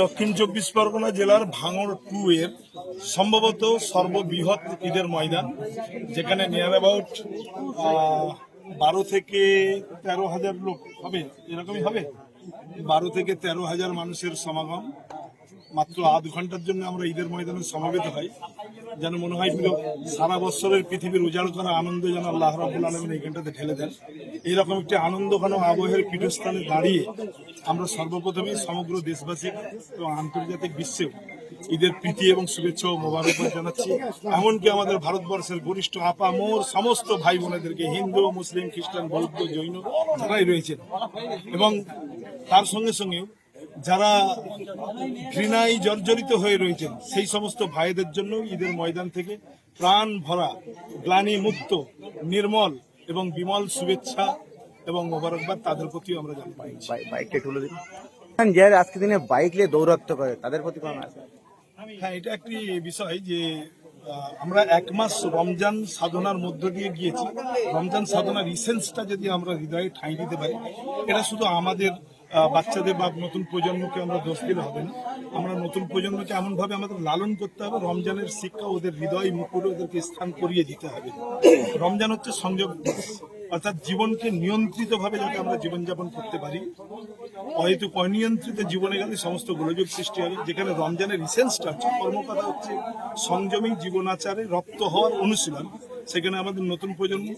দক্ষিণ চব্বিশ পরগনা জেলার ভাঙড় টু এর সম্ভবত সর্ববৃহৎ ঈদের ময়দান, যেখানে নিয়ার অ্যাবাউট বারো থেকে তেরো হাজার লোক হবে, এরকমই হবে? বারো থেকে তেরো হাজার মানুষের সমাগম, মাত্র আধ ঘণ্টার জন্য আমরা ঈদের ময়দানে সমবেত হই যেন মনে হয় সারা বছরের পৃথিবীর উজাড় করা আনন্দ যেন আল্লাহ রাবুল আলমিন এইখানটাতে ঠেলে দেন। এইরকম একটি আনন্দ ঘন আবহের পীঠস্থানে দাঁড়িয়ে আমরা সর্বপ্রথমে সমগ্র দেশবাসী এবং আন্তর্জাতিক বিশ্বেও ঈদের প্রীতি এবং শুভেচ্ছা ও মোবারকবাদ জানাচ্ছি। এমনকি আমাদের ভারতবর্ষের গরিষ্ঠ আপা মোর সমস্ত ভাই বোনেদেরকে হিন্দু, মুসলিম, খ্রিস্টান, বৌদ্ধ, জৈন যারাই রয়েছেন এবং তার সঙ্গে সঙ্গেও যারা ঘৃণায় জর্জরিত হয়ে রয়েছেন, সেই সমস্ত ভাইদের জন্য ঈদের ময়দান থেকে প্রাণ ভরা গ্লানি মুক্ত নির্মল এবং বিমল শুভেচ্ছা এবং মোবারকবাদ তাদের প্রতি আমরা জানাই বাইকটা তুলে দিন। যারা আজকে দিনে বাইক নিয়ে দৌরাত্ম করে তাদের প্রতি কোনো হ্যাঁ এটা একটি বিষয় যে আমরা এক মাস রমজান সাধনার মধ্য দিয়ে গিয়েছি। রমজান সাধনার ইসেন্সটা যদি আমরা হৃদয়ে ঠাঁই দিতে পারি এটা শুধু আমাদের বাচ্চাদের বা নতুন প্রজন্মকে আমরা দোষ দিলে হবে না। আমরা নতুন প্রজন্মকে এমনভাবে আমাদের লালন করতে হবে, রমজানের শিক্ষা ওদের হৃদয় মুকুটে ওদেরকে স্থান করিয়ে দিতে হবে। রমজান হচ্ছে সংযোগ অর্থাৎ জীবনকে নিয়ন্ত্রিতভাবে যাতে আমরা জীবনযাপন করতে পারি। হয়তো অনিয়ন্ত্রিত জীবনে গেলে সমস্ত গোলযোগ সৃষ্টি হবে, যেখানে রমজানের ইসেন্সটা হচ্ছে কর্মকথা হচ্ছে সংযমী জীবনাচারে রপ্ত হওয়ার অনুশীলন। সেখানে আমাদের নতুন প্রজন্ম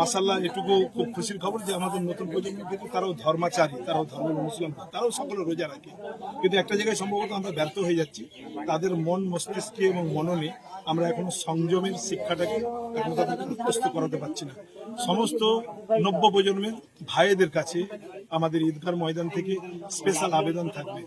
মাসাল্লাহ এটুকু খুব খুশির খবর যে আমাদের নতুন প্রজন্ম কিন্তু তারাও ধর্মাচারী, তারাও ধর্মের অনুশীলন তারাও সকলে রোজা রাখে। কিন্তু একটা জায়গায় সম্ভবত আমরা ব্যর্থ হয়ে যাচ্ছি, তাদের মন মস্তিষ্কে এবং মননে আমরা এখনও সংযমের শিক্ষাটাকে এখনও তাদেরকে মুখস্থ করাতে পারছি না। সমস্ত নব্য প্রজন্মের ভাইদের কাছে আমাদের ঈদগার ময়দান থেকে স্পেশাল আবেদন থাকবে,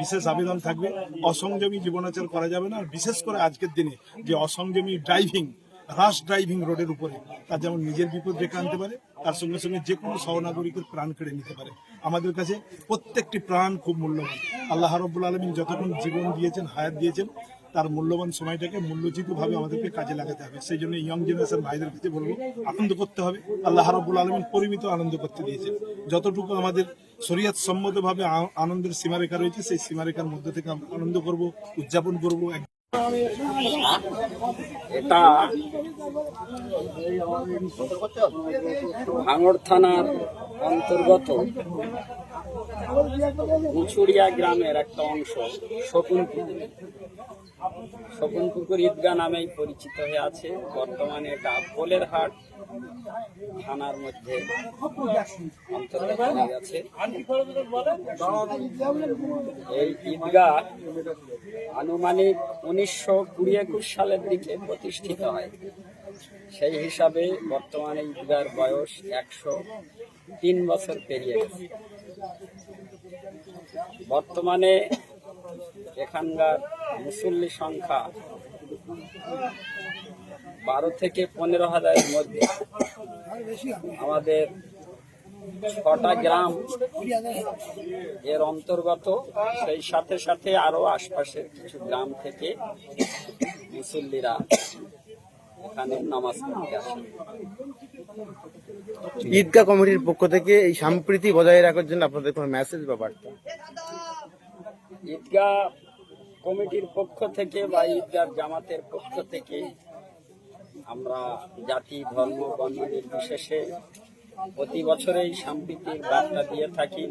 বিশেষ আবেদন থাকবে। অসংযমী জীবনাচার করা যাবে না, আর বিশেষ করে আজকের দিনে যে অসংযমী ড্রাইভিং রাশ ড্রাইভিং রোডের উপরে। তার যেমন নিজের বিপদ ডেকে আনতে পারে, তার সঙ্গে সঙ্গে যে কোনো সহনাগরিকের প্রাণ কেড়ে নিতে পারে। আমাদের কাছে প্রত্যেকটি প্রাণ খুব মূল্যবান। আল্লাহ রব্বুল আলমিন যতক্ষণ জীবন দিয়েছেন, হায়াত দিয়েছেন, তার মূল্যবান সময়টাকে মূল্যচিত ভাবে আমাদেরকে কাজে লাগাতে হবে। সেই জন্য ইয়ং জেনারেশন ভাইদের কাছে বলব, আনন্দ করতে হবে। আল্লাহ রব্বুল আলমিন পরিমিত আনন্দ করতে দিয়েছেন। যতটুকু আমাদের শরীয়ত সম্মতভাবে আনন্দের সীমারেখা রয়েছে, সেই সীমারেখার মধ্যে থেকে আমরা আনন্দ করব, উদযাপন করব এটা ভাঙড় থানার অন্তর্গত উঁচুড়িয়া গ্রামের একটা অংশ শকুনপুর শকুনপুকুর ঈদগাহ নামেই পরিচিত হয়ে আছে। বর্তমানে এটা পোলের হাট থানার মধ্যে হয়ে এই ঈদগাহ আনুমানিক উনিশশো কুড়ি একুশ সালের দিকে প্রতিষ্ঠিত হয়। সেই হিসাবে বর্তমানে ঈদগার বয়স একশো তিন বছর পেরিয়ে গেছে। বর্তমানে এখানকার মুসল্লি সংখ্যা বারো থেকে পনেরো হাজারের মধ্যে। আমাদের ছটা গ্রাম এর অন্তর্গত, সেই সাথে সাথে আরও আশপাশের কিছু গ্রাম থেকে মুসল্লিরা এখানে নামাজ পড়তে আসে। ঈদগাহ কমিটির পক্ষ থেকে এই সম্প্রীতি বজায় রাখার জন্য আপনাদের কোনো মেসেজ বা বার্তা? ঈদগাহ কমিটির পক্ষ থেকে বা ঈদগাহ জামাতের পক্ষ থেকে আমরা জাতি, ধর্ম, বর্ণ নির্বিশেষে প্রতি বছরেই সম্প্রীতির বার্তা দিয়ে থাকি।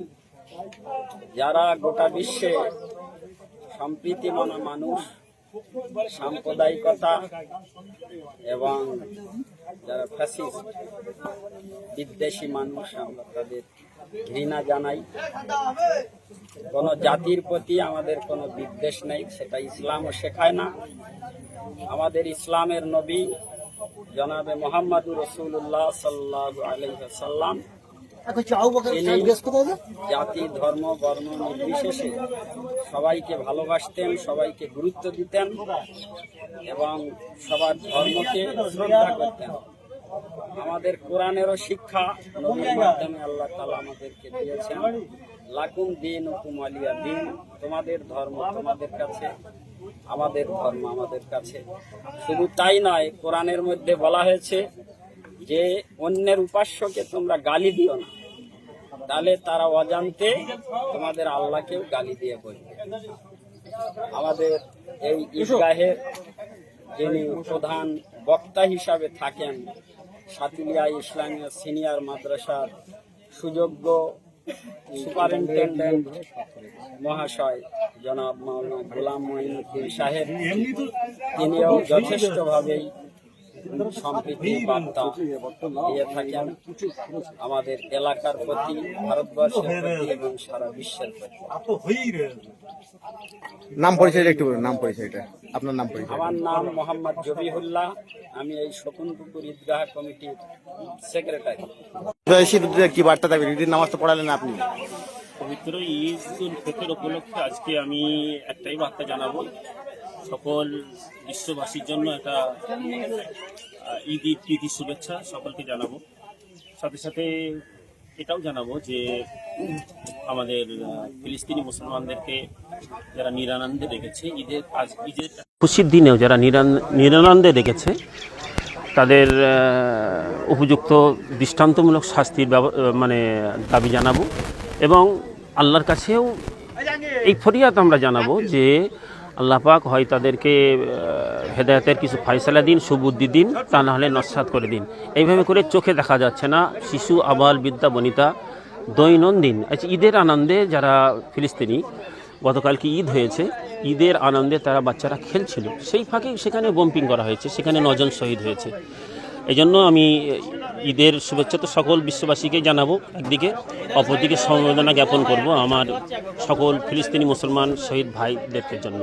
যারা গোটা বিশ্বে সম্প্রীতি মনা মানুষ, সাম্প্রদায়িকতা এবং যারা ফ্যাসিস্ট বিদ্বেষী মানুষ, আমরা তাদের ঘৃণা জানাই। কোনো জাতির প্রতি আমাদের কোনো বিদ্বেষ নেই, সেটা ইসলামও শেখায় না। আমাদের ইসলামের নবী জনাবে মোহাম্মদুর রসুল্লাহ সাল্লাহ আলহ তিনি জাতি ধর্ম বর্ণ নির্বিশেষে সবাইকে ভালোবাসতেন সবাইকে গুরুত্ব দিতেন এবং সবার ধর্মকে শ্রদ্ধা করতেন। আমাদের কোরআনেরও শিক্ষা মাধ্যমে আল্লাহ তালা আমাদেরকে দিয়েছেন। লাকুম দিন হুকুম আলিয়া দিন তোমাদের ধর্ম তোমাদের কাছে আমাদের ধর্ম আমাদের কাছে। শুধু তাই নয় কোরআনের মধ্যে বলা হয়েছে যে অন্যের উপাস্যকে তোমরা গালি দিও না, তাহলে তারা অজান্তে তোমাদের আল্লাহকেও গালি দিয়ে বলবে। আমাদের এই ঈদগাহের যিনি প্রধান বক্তা হিসাবে থাকেন, সাতুলিয়া ইসলামিয়া সিনিয়র মাদ্রাসার সুযোগ্য সুপারিনটেন্ডেন্ট মহাশয় জনাব মাওলানা গোলাম মঈনুদ্দিন সাহেব, তিনিও যথেষ্টভাবেই সম্প্রীতি বার্তা দিয়ে থাকেন আমাদের এলাকার প্রতি ভারতবর্ষের প্রতি এবং সারা বিশ্বের প্রতি। নাম পরিচয়টা একটু বলুন নাম পরিচয়টা। আপনার নাম পরিচয় আমার নাম মোহাম্মদ জবিহুল্লাহ। আমি এই শকুনপুকুর ঈদগাহ কমিটির সেক্রেটারি। কি বার্তা থাকবে ঈদের নামাজ তো পড়ালেন আপনি। পবিত্র ঈদ উল ফিতর উপলক্ষে আজকে আমি একটাই বার্তা জানাব। সকল বিশ্ববাসীর জন্য একটা ঈদ ঈদ প্রীতি শুভেচ্ছা সকলকে জানাব। সাথে সাথে এটাও জানাব যে আমাদের ফিলিস্তিনি মুসলমানদেরকে যারা নিরানন্দে রেখেছে ঈদের আজ, ঈদের খুশির দিনেও যারা নিরান- নিরানন্দে রেখেছে তাদের উপযুক্ত দৃষ্টান্তমূলক শাস্তির মানে দাবি জানাব এবং আল্লাহর কাছেও এই ফরিয়াদ আমরা জানাব যে আল্লাহ পাক হয় তাদেরকে হেদায়তের কিছু ফয়সালা দিন, সুবুদ্ধি দিন, তা নাহলে নস্বাত করে দিন। এইভাবে করে চোখে দেখা যাচ্ছে না, শিশু, আবাল বিদ্যা বনিতা, দৈনন্দিন। আচ্ছা ঈদের আনন্দে যারা ফিলিস্তিনি গতকাল কি ঈদ হয়েছে, ঈদের আনন্দে তারা বাচ্চারা খেলছিল। সেই ফাঁকে সেখানে বম্পিং করা হয়েছে, সেখানে নজন শহীদ হয়েছে। এই জন্য আমি ঈদের শুভেচ্ছা তো সকল বিশ্ববাসীকে জানাব। একদিকে, অপরদিকে সমবেদনা জ্ঞাপন করব আমার সকল ফিলিস্তিনি মুসলমান শহীদ ভাইদেরকে জন্য।